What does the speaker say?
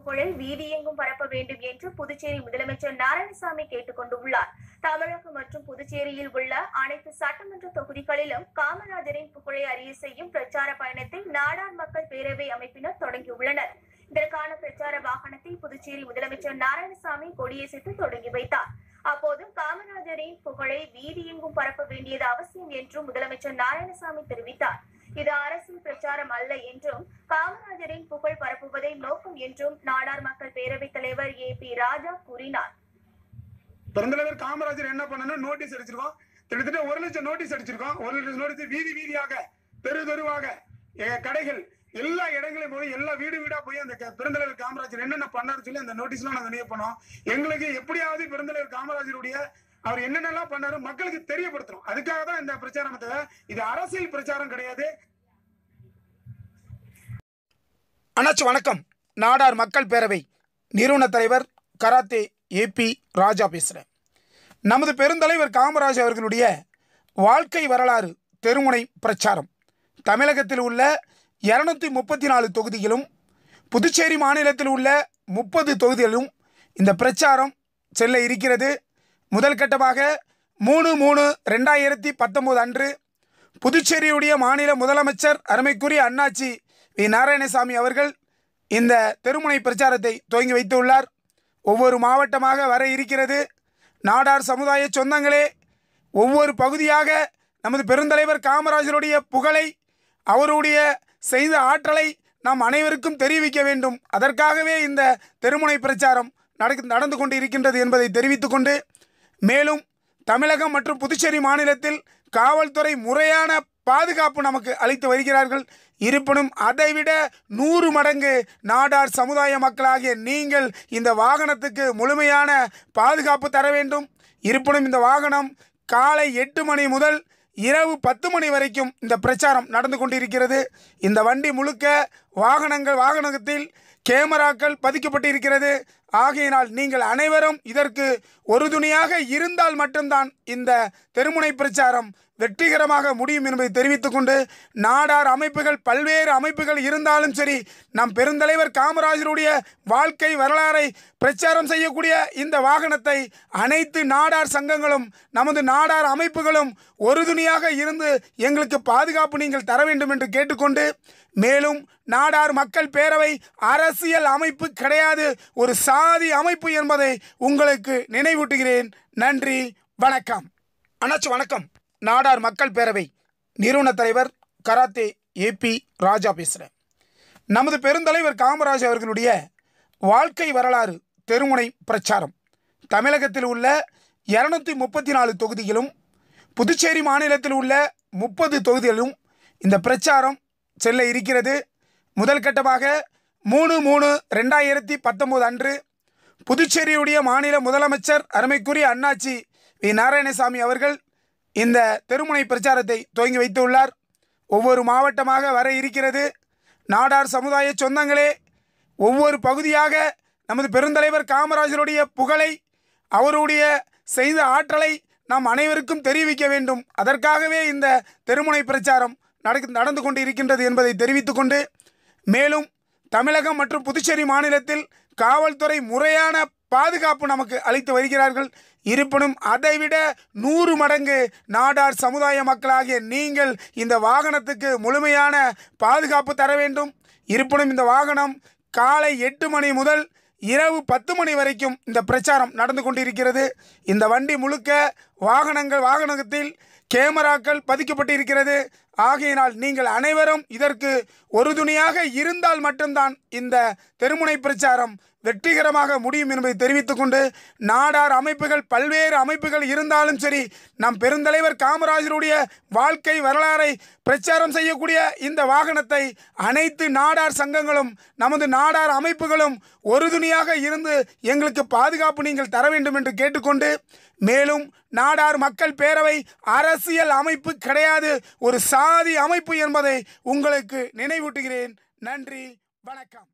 புகழை வீதியெங்கும் பரப்ப வேண்டும் என்று புதுச்சேரி முதலமைச்சர் நாராயணசாமி கேட்டுக் கொண்டுள்ளார் தமிழகம் மற்றும் புதுச்சேரியில் உள்ள அனைத்து சட்டமன்ற தொகுதிகளிலும் காமராஜரின் புகழை அறிய செய்யும் பிரச்சார பயணத்தை நாடார் மக்கள் பேரவை அமைப்பினர் தொடங்கியுள்ளனர். இதற்கான பிரச்சார வாகனத்தை புதுச்சேரி முதலமைச்சர் நாராயணசாமி கொடியசைத்து தொடங்கி வைத்தார். அப்போது காமராஜரின் புகழை வீதியெங்கும் பரப்ப வேண்டியது அவசியம் என்றும் முதலமைச்சர் நாராயணசாமி தெரிவித்தார். இது அரசின் பிரச்சாரம் அல்ல என்றும் காமராஜரின் புகழ் பரப்புவதை நோக்கம் என்றும் நாடார் மக்கள் பேரவைத் தலைவர் ஏ பி ராஜா கூறினார். பெருந்தலைவர் காமராஜர் என்ன பண்ணணும் நோட்டீஸ் அடிச்சிருக்கோம் கிட்டத்தட்ட ஒரு லட்சம் நோட்டீஸ் அடிச்சிருக்கோம் ஒரு லட்சம் நோட்டீஸ் வீதி வீதியாக தெரு தெருவாக கடைகள் எல்லா இடங்களையும் போய் எல்லா வீடு வீடா போய் அந்த பிறந்தலைவர் பெருந்தலைவர் காமராஜர் என்னென்ன பண்ணாரு சொல்லி அந்த நோட்டீஸ்லாம் நாங்க நினைவு பண்ணோம். எங்களுக்கு எப்படியாவது பெருந்தலைவர் காமராஜருடைய அவர் என்னென்னலாம் பண்ணாரு மக்களுக்கு தெரியப்படுத்தணும். அதுக்காக தான் இந்த பிரச்சாரம் இது அரசியல் பிரச்சாரம் கிடையாது. அண்ணாச்சி வணக்கம். நாடார் மக்கள் பேரவை நிறுவன தலைவர் கராத்தே ஏபி ராஜா பேசுகிறேன் நமது பெருந்தலைவர் காமராஜ் அவர்களுடைய வாழ்க்கை வரலாறு தெருமுனை பிரச்சாரம். தமிழகத்தில் உள்ள இரநூத்தி முப்பத்தி நாலு தொகுதியிலும் புதுச்சேரி மாநிலத்தில் உள்ள முப்பது தொகுதிகளிலும் இந்த பிரச்சாரம் செல்ல இருக்கிறது. முதல் கட்டமாக மூணு மூணு ரெண்டாயிரத்தி பத்தொம்போது அன்று புதுச்சேரியுடைய மாநில முதலமைச்சர் அருமைக்குரிய அண்ணாச்சி டி நாராயணசாமி அவர்கள் இந்த தெருமுனை பிரச்சாரத்தை துவங்கி வைத்துள்ளார். ஒவ்வொரு மாவட்டமாக வர இருக்கிறது. நாடார் சமுதாய சொந்தங்களே ஒவ்வொரு பகுதியாக நமது பெருந்தலைவர் காமராஜருடைய புகழை அவருடைய செய்த ஆற்றலை நாம் அனைவருக்கும் தெரிவிக்க வேண்டும். அதற்காகவே இந்த தெருமுனை பிரச்சாரம் நடக்கு நடந்து கொண்டு இருக்கின்றது என்பதை தெரிவித்துக்கொண்டு மேலும் தமிழகம் மற்றும் புதுச்சேரி மாநிலத்தில் காவல்துறை முறையான பாதுகாப்பு நமக்கு அளித்து வருகிறார்கள். இருப்பினும் அதைவிட நூறு மடங்கு நாடார் சமுதாய மக்களாகிய நீங்கள் இந்த வாகனத்துக்கு முழுமையான பாதுகாப்பு தர வேண்டும். இருப்பினும் இந்த வாகனம் காலை எட்டு மணி முதல் இரவு பத்து மணி வரைக்கும் இந்த பிரச்சாரம் நடந்து கொண்டிருக்கிறது. இந்த வண்டி முழுக்க வாகனங்கள் வாகனத்தில் கேமராக்கள் பதிக்கப்பட்டிருக்கிறது. ஆகையினால் நீங்கள் அனைவரும் இதற்கு உறுதுணையாக இருந்தால் மட்டும்தான் இந்த தெருமுனை பிரச்சாரம் வெற்றிகரமாக முடியும் என்பதை தெரிவித்துக் கொண்டு நாடார் அமைப்புகள் பல்வேறு அமைப்புகள் இருந்தாலும் சரி நம் பெருந்தலைவர் காமராஜருடைய வாழ்க்கை வரலாறை பிரச்சாரம் செய்யக்கூடிய இந்த வாகனத்தை அனைத்து நாடார் சங்கங்களும் நமது நாடார் அமைப்புகளும் உறுதுணையாக இருந்து எங்களுக்கு பாதுகாப்பு நீங்கள் தர வேண்டும் என்று கேட்டுக்கொண்டு மேலும் நாடார் மக்கள் பேரவை அரசியல் அமைப்பு கிடையாது. ஒரு சாதி அமைப்பு என்பதை உங்களுக்கு நினைவூட்டுகிறேன். நன்றி வணக்கம். அண்ணாச்சி வணக்கம். நாடார் மக்கள் பேரவை நிறுவன தலைவர் கராத்தே ஏபி ராஜா பேசுகிறேன் நமது பெருந்தலைவர் காமராஜ் அவர்களுடைய வாழ்க்கை வரலாறு தெருமுனை பிரச்சாரம். தமிழகத்தில் உள்ள இரநூத்தி முப்பத்தி நாலு தொகுதிகளும் புதுச்சேரி மாநிலத்தில் உள்ள முப்பது தொகுதிகளிலும் இந்த பிரச்சாரம் செல்ல இருக்கிறது. முதல் கட்டமாக மூணு மூணு ரெண்டாயிரத்தி பத்தொம்போது அன்று புதுச்சேரியுடைய மாநில முதலமைச்சர் அருமைக்குரிய அண்ணாச்சி வி. நாராயணசாமி அவர்கள் இந்த தெருமுனை பிரச்சாரத்தை துவங்கி வைத்துள்ளார். ஒவ்வொரு மாவட்டமாக வர இருக்கிறது. நாடார் சமுதாய சொந்தங்களே ஒவ்வொரு பகுதியாக நமது பெருந்தலைவர் காமராஜருடைய புகழை அவருடைய செய்த ஆற்றலை நாம் அனைவருக்கும் தெரிவிக்க வேண்டும். அதற்காகவே இந்த தெருமுனை பிரச்சாரம் நடக்கு நடந்து கொண்டு இருக்கின்றது என்பதை தெரிவித்துக்கொண்டு மேலும் தமிழகம் மற்றும் புதுச்சேரி மாநிலத்தில் காவல்துறை முறையான பாதுகாப்பு நமக்கு அளித்து வருகிறார்கள். இருப்பினும் அதைவிட நூறு மடங்கு நாடார் சமுதாய மக்களாகிய நீங்கள் இந்த வாகனத்துக்கு முழுமையான பாதுகாப்பு தர வேண்டும். இருப்பினும் இந்த வாகனம் காலை எட்டு மணி முதல் இரவு பத்து மணி வரைக்கும் இந்த பிரச்சாரம் நடந்து கொண்டிருக்கிறது. இந்த வண்டி முழுக்க வாகனங்கள் வாகனத்தில் கேமராக்கள் பதிக்கப்பட்டிருக்கிறது. ஆகையினால் நீங்கள் அனைவரும் இதற்கு உறுதுணையாக இருந்தால் மட்டும்தான் இந்த தெருமுனை பிரச்சாரம் வெற்றிகரமாக முடியும் என்பதை தெரிவித்துக்கொண்டு நாடார் அமைப்புகள் பல்வேறு அமைப்புகள் இருந்தாலும் சரி நம் பெருந்தலைவர் காமராஜருடைய வாழ்க்கை வரலாறை பிரச்சாரம் செய்யக்கூடிய இந்த வாகனத்தை அனைத்து நாடார் சங்கங்களும் நமது நாடார் அமைப்புகளும் உறுதுணையாக இருந்து எங்களுக்கு பாதுகாப்பு நீங்கள் தர வேண்டும் என்று கேட்டுக்கொண்டு மேலும் நாடார் மக்கள் பேரவை அரசியல் அமைப்பு கிடையாது. ஒரு சாதி அமைப்பு என்பதை உங்களுக்கு நினைவூட்டுகிறேன். நன்றி. வணக்கம்.